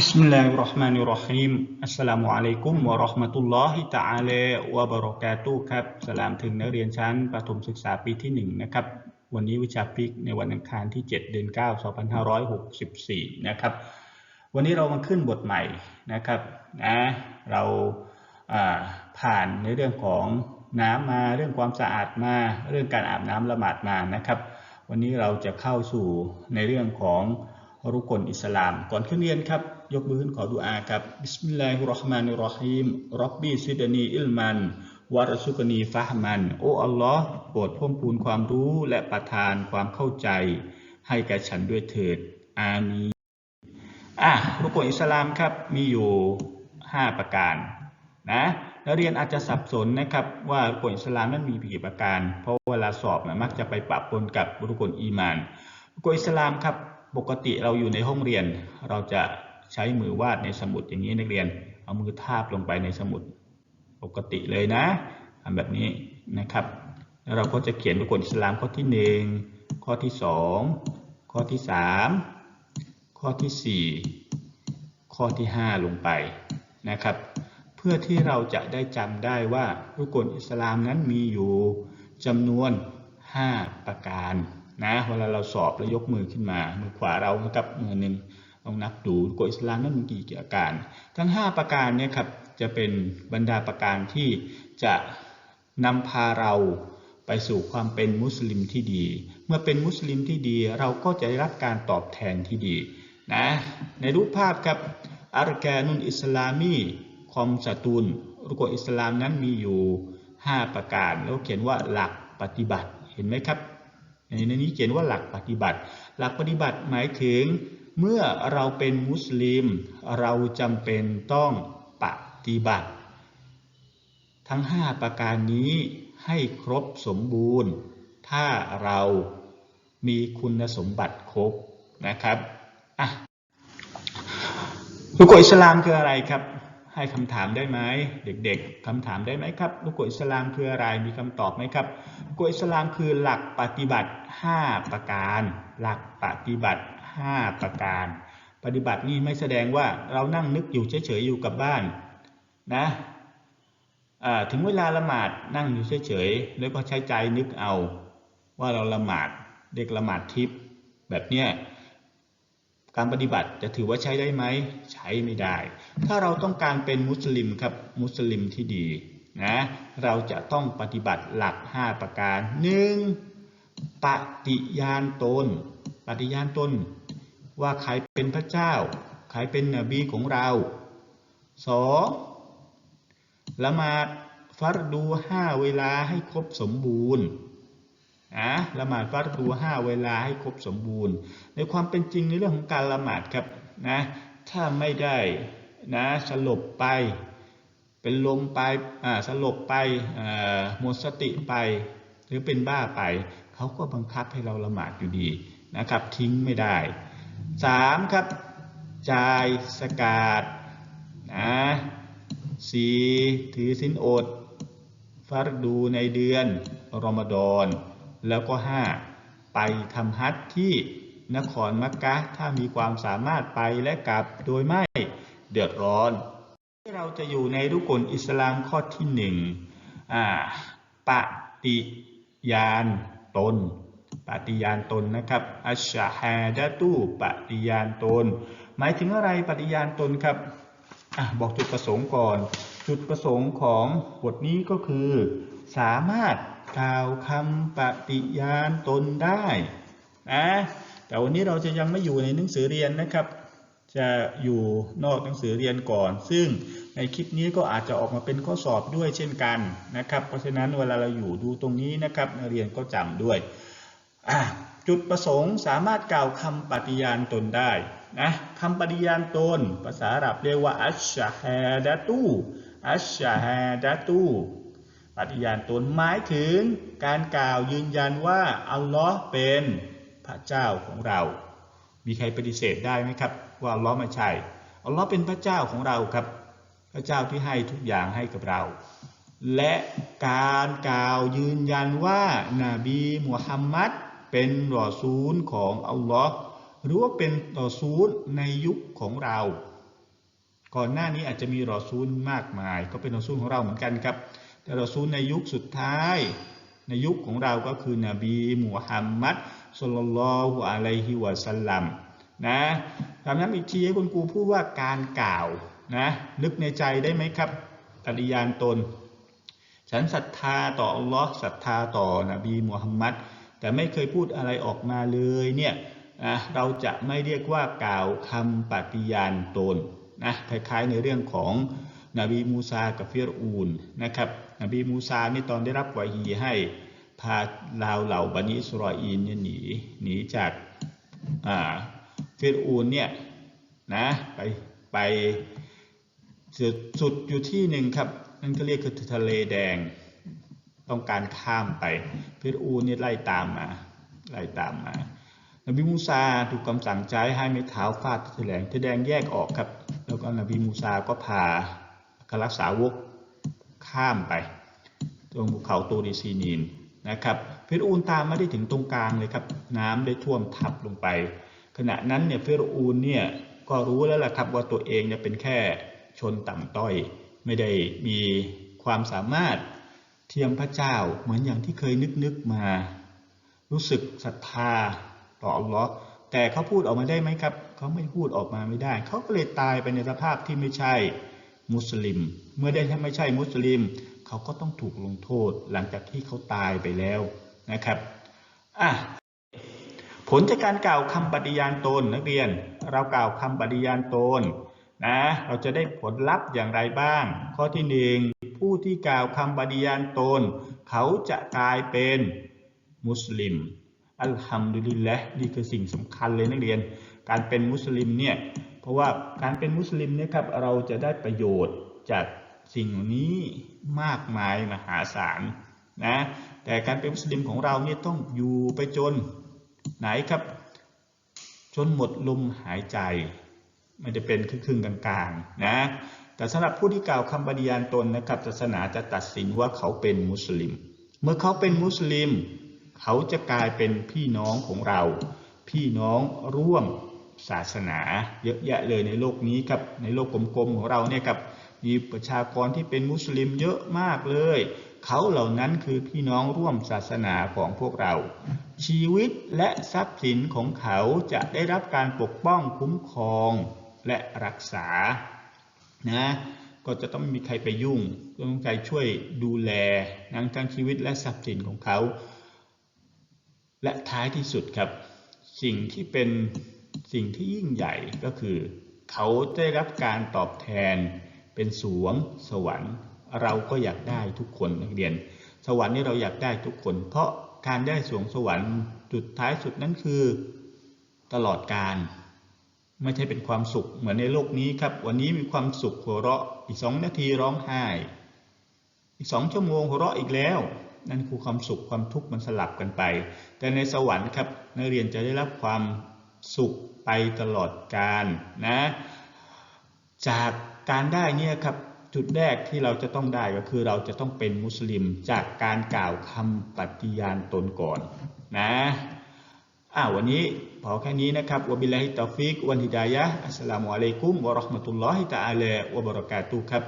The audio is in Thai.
بسم الله الرحمن الرحيم อัสสลามุอะลัยกุมวะเราะห์มะตุลลอฮิตะอาลาวะบะเราะกาตุฮ์ครับ สลามถึงนักเรียนชั้นประถมศึกษาปีที่หนึ่งนะครับ วันนี้วิชาฟิกในวันอังคารที่ 7 เดือน 9 2564 นะครับ วันนี้เรามาขึ้นบทใหม่นะครับนะเราอ่าผ่านในเรื่องของน้ำมาเรื่องความสะอาดมาเรื่องการอาบน้ำละหมาดมานะครับ วันนี้เราจะเข้าสู่ในเรื่องของรุกลอิสลาม ก่อนขึ้นเรียนครับ ยกมือขึ้นขอดุอาครับบิสมิลลาฮิรราะห์มานิรราะฮีมรับบีซิดนีอิลมันวะรซุกนีฟะฮ์มัน โอ้อัลลอฮ์โปรดเพิ่มพูนความรู้และประทานความเข้าใจ ให้แก่ฉันด้วยเถิด อามีอะรุกลอิสลามครับมีอยู่ 5 ประการนะนักเรียนอาจจะสับสนนะครับว่ารุกลอิสลามนั้นมีกี่ประการ เพราะเวลาสอบมักจะไปปะปนกับรุกลอีมานรุกลอิสลามครับปกติเราอยู่ในห้องเรียนเราจะ ใช้มือวาดในสมุดอย่างนี้นักเรียน เอามือทาบลงไปในสมุดปกติเลยนะทำแบบนี้นะครับ แล้วเราก็จะเขียนรุกลอิสลามข้อที่หนึ่งข้อที่สองข้อที่สามข้อที่สี่ข้อที่ห้าลงไปนะครับ เพื่อที่เราจะได้จำได้ว่ารุกลอิสลามนั้นมีอยู่จำนวน 5 ประการนะเวลาเราสอบแล้วยกมือขึ้นมา มือขวาเรากับมือหนึ่ง ลองนับดูรุกลอิสลามนั้นมีกี่ประการ ทั้ง 5 ประการเนี่ยครับจะเป็นบรรดาประการที่จะนำพาเราไปสู่ความเป็นมุสลิมที่ดี เมื่อเป็นมุสลิมที่ดีเราก็จะได้รับการตอบแทนที่ดีนะในรูปภาพครับอารแกนุนอิสลามีคอมสตูนรุกอิสลามนั้นมีอยู่ 5 ประการ แล้วเขียนว่าหลักปฏิบัติเห็นไหมครับในนี้เขียนว่าหลักปฏิบัติ หลักปฏิบัติหมายถึง เมื่อเราเป็นมุสลิม เราจำเป็นต้องปฏิบัติ ทั้ง 5 ประการนี้ให้ครบสมบูรณ์ ถ้าเรามีคุณสมบัติครบนะครับอะรุกลอิสลามคืออะไรครับ ให้คำถามได้ไหมเด็กๆคำถามได้ไหมครับรุกลอิสลามคืออะไรมีคำตอบไหมครับรุกลอิสลามคือหลักปฏิบัติ 5 ประการ หลักปฏิบัติ 5 ประการ ปฏิบัตินี่ไม่แสดงว่าเรานั่งนึกอยู่เฉยๆอยู่กับบ้านนะถึงเวลาละหมาดนั่งอยู่เฉยๆแล้วก็ใช้ใจนึกเอา ว่าเราละหมาดเด็กละหมาดทิพย์แบบเนี้ยการปฏิบัติจะถือว่าใช้ได้ไหมใช้ไม่ได้ ถ้าเราต้องการเป็นมุสลิมครับมุสลิมที่ดีนะเราจะต้องปฏิบัติหลัก 5 ประการ 1. ปฏิญาณตน ปฏิญาณตน ว่าใครเป็นพระเจ้า ใครเป็นนบีของเรา 2. ละหมาดฟัรดูห้าเวลาให้ครบสมบูรณ์นะละหมาดฟัรดูห้าเวลาให้ครบสมบูรณ์ ในความเป็นจริงในเรื่องของการละหมาดครับนะถ้าไม่ได้นะสลบไป เป็นลมไปอ่าสลบไปอ่าหมดสติไป หรือเป็นบ้าไป เขาก็บังคับให้เราละหมาดอยู่ดีนะครับ ทิ้งไม่ได้ สามครับ จ่ายสกาดนะสี่ถือสินอดฟัรดูในเดือนรอมฎอน แล้วก็ 5. ไปทำฮัจที่นครมักกะถ้ามีความสามารถไปและกลับโดยไม่เดือดร้อน เราจะอยู่ในรุกลอิสลามข้อที่หนึ่งปฏิญาณตน ปฏิญาณตนนะครับ อัชชาฮาดะตูปฏิญาณตน หมายถึงอะไรปฏิญาณตนครับอบอกจุดประสงค์ก่อน จุดประสงค์ของบทนี้ก็คือ สามารถกล่าวคำปฏิญาณตนได้นะแต่วันนี้เราจะยังไม่อยู่ในหนังสือเรียนนะครับ จะอยู่นอกหนังสือเรียนก่อน ซึ่งในคลิปนี้ก็อาจจะออกมาเป็นข้อสอบด้วยเช่นกันนะครับ เพราะฉะนั้นเวลาเราอยู่ดูตรงนี้นะครับนักเรียนก็จำด้วย จุดประสงค์สามารถกล่าวคำปฏิญาณตนได้นะคำปฏิญาณตน ภาษาอาหรับเรียกว่าอัชชาฮดะตูอัชชาฮดะตูปฏิญาณตนหมายถึงการกล่าวยืนยันว่าอัลลอฮ์เป็นพระเจ้าของเรา มีใครปฏิเสธได้ไหมครับ ว่าอัลลอฮ์ไม่ใช่อัลลอฮ์เป็นพระเจ้าของเราครับ พระเจ้าที่ให้ทุกอย่างให้กับเรา และการกล่าวยืนยันว่านาบีมุฮัมมัด เป็นรอซูลของอัลลอฮ์หรือว่าเป็นรอซูลในยุคของเรา ก่อนหน้านี้อาจจะมีรอซูลมากมาย ก็เป็นรอซูลของเราเหมือนกันครับ แต่รอซูลในยุคสุดท้าย ในยุคของเราก็คือนบีมุฮัมมัดสุลลัลฮุอะลัยฮิวะสัลลัมนะคำนั้นอีกทีให้คุณครูพูดว่าการกล่าวนะนึกในใจได้ไหมครับปฏิญาณตน ฉันศรัทธาต่ออัลลอฮ์ศรัทธาต่อนบีมุฮัมมัด แต่ไม่เคยพูดอะไรออกมาเลยเนี่ยนะเราจะไม่เรียกว่ากล่าวคำปฏิญาณตนนะคล้ายๆในเรื่องของนบีมูซากับฟิรอูนนะครับนบีมูซานี่ตอนได้รับวาฮีให้พาลาวเหล่าบันิอิสรออีนเนี่ยหนีหนีจากอ่าฟิรอูนเนี่ยนะไปไปสุดอยู่ที่หนึ่งครับนั่นก็เรียกคือทะเลแดง ต้องการข้ามไปฟิรอูนี่ไล่ตามมาไล่ตามมานบีมูซาถูกคำสั่งใจให้ไม้เท้าฟาดแถลงที่แดงแยกออกครับ แล้วก็นบีมูซาก็พาคลักษาวกข้ามไป ตรงภูเขาตูริซีนีนนะครับฟิรอูนตามมาได้ถึงตรงกลางเลยครับ น้ำได้ท่วมทับลงไป ขณะนั้นเนี่ยฟิรอูนเนี่ยก็รู้แล้วล่ะครับว่าตัวเองเนี่ยเป็นแค่ชนต่ำต้อย ไม่ได้มีความสามารถ เทียมพระเจ้าเหมือนอย่างที่เคยนึกนึกมา รู้สึกศรัทธาต่ออัลลอฮ์แต่เขาพูดออกมาได้ไหมครับ เขาไม่พูดออกมาไม่ได้ เขาก็เลยตายไปในสภาพที่ไม่ใช่มุสลิม เมื่อได้ที่ไม่ใช่มุสลิม เขาก็ต้องถูกลงโทษหลังจากที่เขาตายไปแล้วนะครับอะผลจากการกล่าวคำปฏิญาณตนนักเรียน เรากล่าวคำปฏิญาณตน นะเราจะได้ผลลัพธ์อย่างไรบ้าง ข้อที่หนึ่งผู้ที่กล่าวคำปฏิญาณตน เขาจะกลายเป็นมุสลิม อัลฮัมดุลิลละนี่คือสิ่งสำคัญเลยนักเรียน การเป็นมุสลิมเนี่ยเพราะว่าการเป็นมุสลิมเนี่ยครับเราจะได้ประโยชน์จากสิ่งนี้มากมายมหาศาลนะแต่การเป็นมุสลิมของเราเนี่ยต้องอยู่ไปจนไหนครับ จนหมดลมหายใจ มันจะเป็นครึ่งกลางๆนะแต่สำหรับผู้ที่กล่าวคำปฏิญาณตนนะครับศาสนาจะตัดสินว่าเขาเป็นมุสลิม เมื่อเขาเป็นมุสลิม เขาจะกลายเป็นพี่น้องของเรา พี่น้องร่วมศาสนาเยอะแยะเลยในโลกนี้ครับในโลกกลมๆของเราเนี่ยครับมีประชากรที่เป็นมุสลิมเยอะมากเลย เขาเหล่านั้นคือพี่น้องร่วมศาสนาของพวกเรา ชีวิตและทรัพย์สินของเขาจะได้รับการปกป้องคุ้มครอง และรักษานะก็จะต้องไม่มีใครไปยุ่งต้องใครช่วยดูแลนังทั้งชีวิตและทรัพย์สินของเขา และท้ายที่สุดครับ สิ่งที่เป็นสิ่งที่ยิ่งใหญ่ก็คือ เขาได้รับการตอบแทนเป็นสวงสวรรค์ เราก็อยากได้ทุกคนนักเรียน สวรรค์นี่เราอยากได้ทุกคน เพราะการได้สวงสวรรค์จุดท้ายสุดนั้นคือ ตลอดการ ไม่ใช่เป็นความสุขเหมือนในโลกนี้ครับ วันนี้มีความสุขหัวเราะอีกสองนาทีร้องไห้ อีกสองชั่วโมงหัวเราะอีกแล้ว นั่นคือความสุขความทุกข์มันสลับกันไป แต่ในสวรรค์ครับนักเรียนจะได้รับความสุขไปตลอดกาลนะ จากการได้เนี่ยครับจุดแรกที่เราจะต้องได้ก็คือเราจะต้องเป็นมุสลิมจากการกล่าวคำปฏิญาณตนก่อนนะ อ่าวันนี้พอแค่นี้นะครับวะบิลลาฮิตตอฟิกวันฮิดายะฮ์อัสสลามุอะลัยกุมวะเราะห์มะตุลลอฮิตะอาลาวะบะเราะกาตุฮ์ครับ